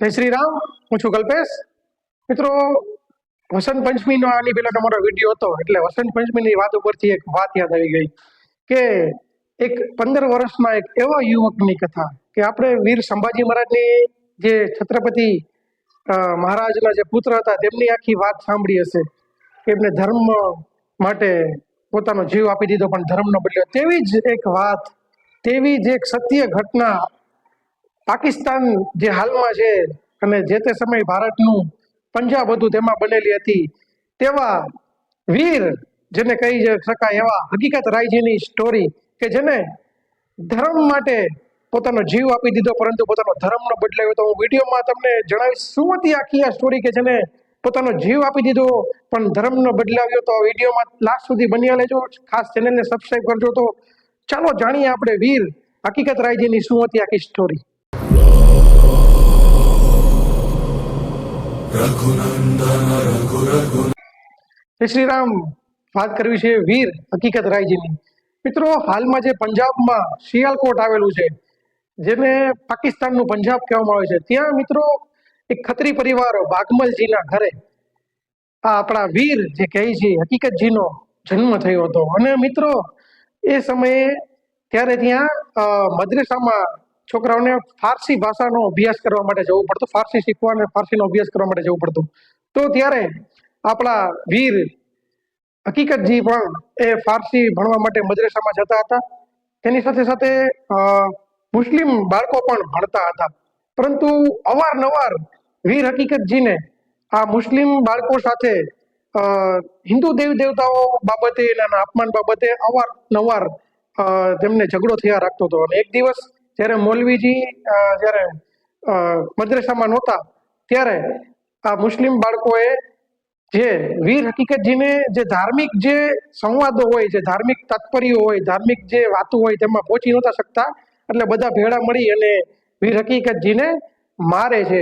જય શ્રી રામ. હું છું કલ્પેશ. મિત્રો, વસંત પંચમીનો આની પેલા તમારો વીડિયો હતો, એટલે વસંત પંચમીની વાત ઉપરથી એક વાત યાદ આવી ગઈ કે એક પંદર વર્ષમાં એક એવા યુવકની કથા કે આપણે વીર સંભાજી મહારાજની જે છત્રપતિ મહારાજના જે પુત્ર હતા, તેમની આખી વાત સાંભળી હશે એમને ધર્મ માટે પોતાનો જીવ આપી દીધો, પણ ધર્મનો બદલ્યો તેવી જ એક વાત, તેવી જ એક સત્ય ઘટના પાકિસ્તાન જે હાલમાં છે, અને જે તે સમયે ભારતનું પંજાબ હતું, તેમાં બનેલી હતી. તેવા વીર જેને કહી શકાય એવા હકીકત રાયજીની સ્ટોરી કે જેને ધર્મ માટે પોતાનો જીવ આપી દીધો, પરંતુ પોતાનો ધર્મ ન બદલાયો તો હું વિડીયોમાં તમને જણાવીશ, શું હતી આખી આ સ્ટોરી કે જેને પોતાનો જીવ આપી દીધો, પણ ધર્મનો બદલાવ્યો તો વિડીયોમાં લાસ્ટ સુધી બન્યા લેજો ખાસ ચેનલને સબસ્ક્રાઈબ કરજો તો ચાલો જાણીએ આપણે વીર હકીકત રાયજીની શું હતી આખી સ્ટોરી જય શ્રી રામ વાત કરવી છે વીર હકીકત રાયજીની. મિત્રો, હાલમાં જે પંજાબમાં શિયાલકોટ આવેલું છે જેને પાકિસ્તાનનું પંજાબ કહેવામાં આવે છે, ત્યાં મિત્રો એક ખત્રી પરિવાર બાગમલજીના ઘરે આ આપણા વીર જે કહે છે, હકીકતજીનો જન્મ થયો હતો. અને મિત્રો, એ સમયે ત્યારે ત્યાં મદ્રેસામાં છોકરાઓને ફારસી ભાષાનો અભ્યાસ કરવા માટે જવું પડતું, ફારસી શીખવા અને ફારસીનો અભ્યાસ કરવા માટે જવું પડતું. તો ત્યારે આપણા વીર હકીકતજી પણ એ ફારસી ભણવા માટે મદ્રેસામાં જતા હતા. તેની સાથે સાથે મુસ્લિમ બાળકો પણ ભણતા હતા. પરંતુ અવારનવાર વીર હકીકતજીને આ મુસ્લિમ બાળકો સાથે હિન્દુ દેવી દેવતાઓ બાબતે એના અપમાન બાબતે અવારનવાર તેમને ઝઘડો થયા રાખતો હતો. અને એક દિવસ જ્યારે મૌલવીજી જ્યારે મદ્રેસામાં નહોતા, ત્યારે આ મુસ્લિમ બાળકોએ જે વીર હકીકતજીને જે ધાર્મિક જે સંવાદો હોય, જે ધાર્મિક તાત્પર્યો હોય, ધાર્મિક જે વાતો હોય તેમાં પહોંચી નહોતા શકતા, એટલે બધા ભેળા મળી અને વીર હકીકતજીને મારે છે.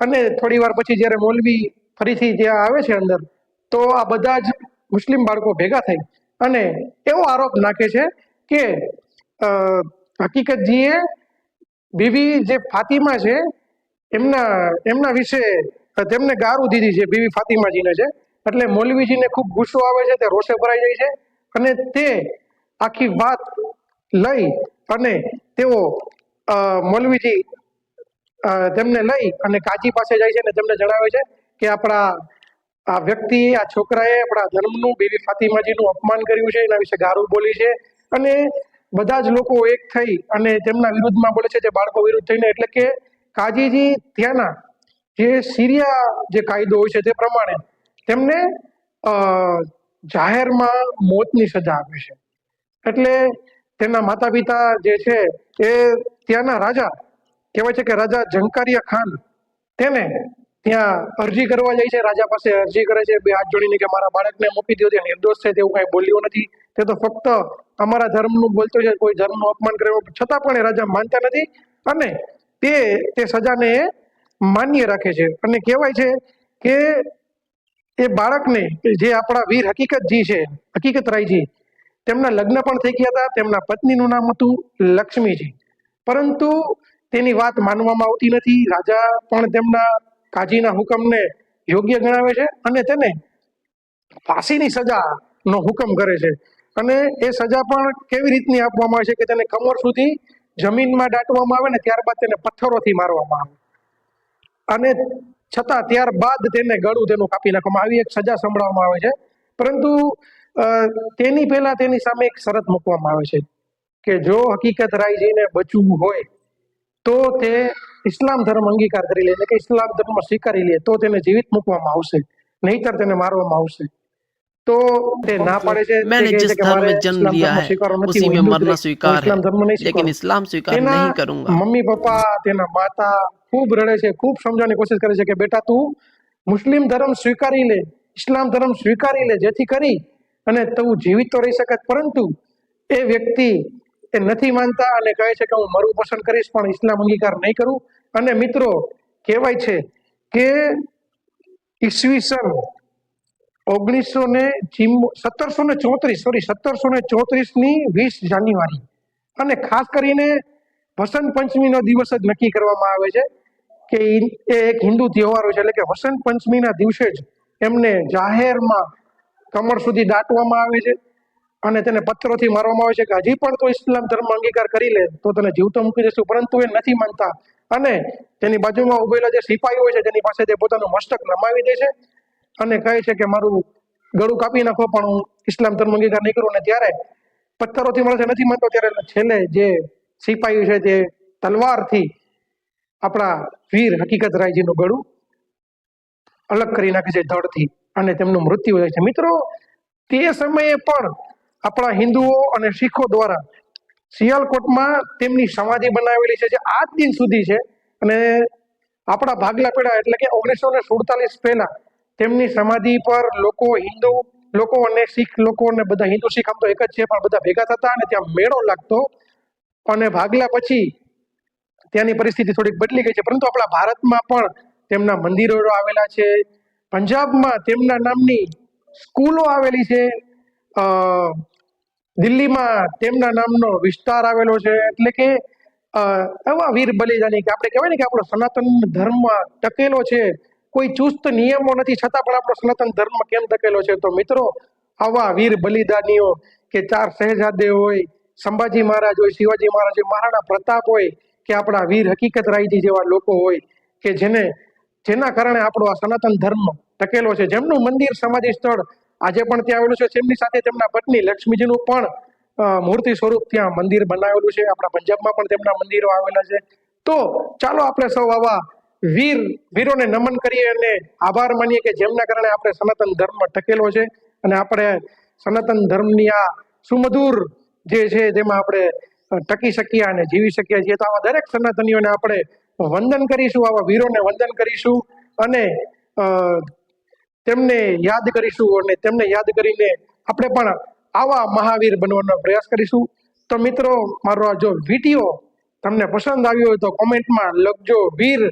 અને થોડી વાર પછી જ્યારે મૌલવી ફરીથી ત્યાં આવે છે અંદર, તો આ બધા જ મુસ્લિમ બાળકો ભેગા થઈ અને એવો આરોપ નાખે છે કે હકીકતજીએ બીવી જે ફાતિમા છે, એમના એમના વિશે તેમને ગારું દીધી છે બીવી ફાતિમાજીને છે. એટલે મૌલવીજીને ખૂબ ગુસ્સો આવે છે, તે રોષે ભરાઈ જાય છે. અને તે આખી વાત લઈ અને તેઓ મૌલવીજી તેમને લઈ અને કાજી પાસે જાય છે અને તેમને જણાવે છે કે આપણા, આ વ્યક્તિ, આ છોકરાએ આપણા ધર્મનું બીવી ફાતિમાજીનું અપમાન કર્યું છે, એના વિશે ગારું બોલી છે. અને બધા જ લોકો એક થઈ અને તેમના વિરુદ્ધમાં બોલે છે તે બાળકો વિરુદ્ધ થઈને, એટલે કે કાજીજી ત્યાંના જે સિરિયા જે કાયદો હોય છે તે પ્રમાણે તેમને જાહેરમાં મોતની સજા આપે છે. એટલે તેના માતા પિતા જે છે એ ત્યાંના રાજા કહેવાય છે કે રાજા ઝંકારિયા ખાન. તેને ત્યાં અરજી કરવા જાય છે, રાજા પાસે અરજી કરે છે, બે હાથ જોડીને કે મારા બાળકને મૂકી દો તે નિર્દોષ છે, તેવું કઈ બોલ્યું નથી. તે તો ફક્ત અમારા ધર્મનું બોલતો છે, કોઈ ધર્મનું અપમાન કરે છતાં પણ એ રાજા માનતા નથી. અને તે તે સજાને માન્ય રાખે છે. અને કહેવાય છે કે એ બાળકને, જે આપણા વીર હકીકતજી છે હકીકત રાયજી તેમના લગ્ન પણ થઈ ગયા હતા, તેમના પત્નીનું નામ હતું લક્ષ્મીજી. પરંતુ તેની વાત માનવામાં આવતી નથી. રાજા પણ તેમના કાજીના હુકમને યોગ્ય ગણાવે છે અને તેને ફાંસીની સજાનો હુકમ કરે છે. અને એ સજા પણ કેવી રીતની આપવામાં આવે છે કે તેને કમર સુધી જમીનમાં દાટવામાં આવે ને ત્યારબાદ તેને પથ્થરોથી મારવામાં આવે. અને છતાં ત્યારબાદ તેને ગળું તેનું કાપી નાખવામાં આવી. એક સજા સંભળાવવામાં આવે છે. પરંતુ તેની પહેલા તેની સામે એક શરત મૂકવામાં આવે છે કે જો હકીકત રાયજીને બચવું હોય તો તે ઇસ્લામ ધર્મ અંગીકાર કરી લે એટલે કે ઇસ્લામ ધર્મ સ્વીકારી લે તો તેને જીવિત મૂકવામાં આવશે નહીતર તેને મારવામાં આવશે તો તે ના પાડે છે તે मैंने કહે છે जिस કે धर्म મારે में जन्म ઇસ્લામ लिया ધર્મ है સ્વીકારવો નથી, उसी હું में હિન્દુ જ मरना રહીશ. હું स्वीकार ઇસ્લામ ધર્મ નહીં है लेकिन સ્વીકારું. इस्लाम स्वीकार તેના नहीं करूंगा મમ્મી પપ્પા તેના માતા ખૂબ રડે છે ખૂબ સમજાવવાની કોશિશ કરે છે કે બેટા તું મુસ્લિમ ધર્મ સ્વીકારી લે ઇસ્લામ ધર્મ સ્વીકારી લે જેથી કરી અને તું જીવિત તો રહી શકત પરંતુ એ વ્યક્તિ એ નથી માનતા અને કહે છે કે હું મરવું પસંદ કરીશ પણ ઇસ્લામ અંગીકાર નહીં કરું અને મિત્રો, કહેવાય છે કે ઈસવીસન ઓગણીસો ને સત્તરસો ને ચોત્રીસ સોરી સત્તરસો ને ચોત્રીસની વીસ જાન્યુઆરી. અને ખાસ કરીને વસંત પંચમીનો દિવસ જ નક્કી કરવામાં આવે છે કે એ એક હિન્દુ તહેવાર હોય છે. એટલે કે વસંત પંચમીના દિવસે જ એમને જાહેરમાં કમર સુધી દાટવામાં આવે છે અને તેને પથ્થરોથી મારવામાં આવે છે કે હજી પણ તો ઇસ્લામ ધર્મ અંગીકાર કરી લે તો તને જીવતો મૂકી દેશું પરંતુ એ નથી માનતા. અને તેની બાજુમાં ઉભેલા જે સિપાહીઓ હોય છે તેની પાસે તે પોતાનું મસ્તક નમાવી દે છે અને કહે છે કે મારું ગળું કાપી નાખો, પણ હું ઇસ્લામ ધર્મ અંગીકાર નહીં કરું અને ત્યારે પથ્થરોથી મળશે નથી માનતો, ત્યારે છેલ્લે જે સિપાહી છે તે તલવારથી આપણા વીર હકીકત રાયજીનું ગળું અલગ કરી નાખે છે ધડથી અને તેમનું મૃત્યુ થાય છે. મિત્રો, તે સમયે પણ આપણા હિન્દુઓ અને શીખો દ્વારા સિયાલકોટમાં તેમની સમાધિ બનાવેલી છે જે આજ દિન સુધી છે. અને આપણા ભાગલા પેડા એટલે કે ઓગણીસો ને સુડતાલીસ પહેલા તેમની સમાધિ પર લોકો હિન્દુ લોકો અને શીખ લોકો અને બધા હિન્દુ શીખ આમ તો એક જ છે, પણ બધા ભેગા થતા અને ત્યાં મેળો લાગતો. અને ભાગલા પછી ત્યાંની પરિસ્થિતિ થોડીક બદલી ગઈ છે. પરંતુ આપણા ભારતમાં પણ તેમના મંદિરો આવેલા છે. પંજાબમાં તેમના નામની સ્કૂલો આવેલી છે. દિલ્હીમાં તેમના નામનો વિસ્તાર આવેલો છે. એટલે કે એવા વીર બલિદાની કે આપણે કહેવાય ને કે આપણો સનાતન ધર્મ ટકેલો છે. કોઈ ચુસ્ત નિયમો નથી, છતાં પણ આપણો સનાતન ધર્મ કેમ ટકેલો છે? તો મિત્રો, આવા વીર બલિદાનીઓ કે ચાર શહેજાદે હોય, સંભાજી મહારાજ હોય, શિવાજી મહારાજ હોય, મહારાણા પ્રતાપ હોય, કે આપણા વીર હકીકત રાયજી જેવા લોકો હોય, કે જેને, જેના કારણે આપણો આ સનાતન ધર્મ ટકેલો છે. જેમનું મંદિર સમાધિ સ્થળ આજે પણ ત્યાં આવેલું છે. તેમની સાથે તેમના પત્ની લક્ષ્મીજીનું પણ મૂર્તિ સ્વરૂપ ત્યાં મંદિર બનાવેલું છે. આપણા પંજાબમાં પણ તેમના મંદિરો આવેલા છે. તો ચાલો આપણે સૌ આવા વીર, વીરોને નમન કરીએ અને આભાર માનીએ કે જેમના કારણે આપણે સનાતન ધર્મ ટકેલો છે અને આપણે સનાતન ધર્મની આ સુમધુર જે છે જેમાં આપણે ટકી શકીએ અને જીવી શકીએ છીએ. તો આવા દરેક સનાતનીઓને આપણે વંદન કરીશું, આવા વીરોને વંદન કરીશું અને તેમને યાદ કરીશું અને તેમને યાદ કરીને આપણે પણ આવા મહાવીર બનવાનો પ્રયાસ કરીશું. તો મિત્રો, મારો આ જો વીડિયો તમને પસંદ આવ્યો હોય તો કોમેન્ટમાં લખજો. વીર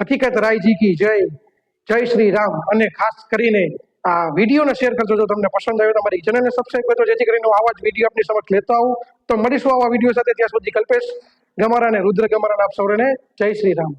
હકીકત રાયજી કી જય. જય શ્રી રામ. અને ખાસ કરીને આ વિડીયોને શેર કરજો જો તમને પસંદ આવ્યો તો મારી ચેનલને સબસ્ક્રાઈબ કરજો. જેથી કરીને હું આવા જ વીડિયો આપની સમક્ષ લેતો આવું. તો મળીશું આવા વીડિયો સાથે. ત્યાં સુધી કલ્પેશ ગમારા અને રુદ્ર ગમારાના આપ સૌને જય શ્રી રામ.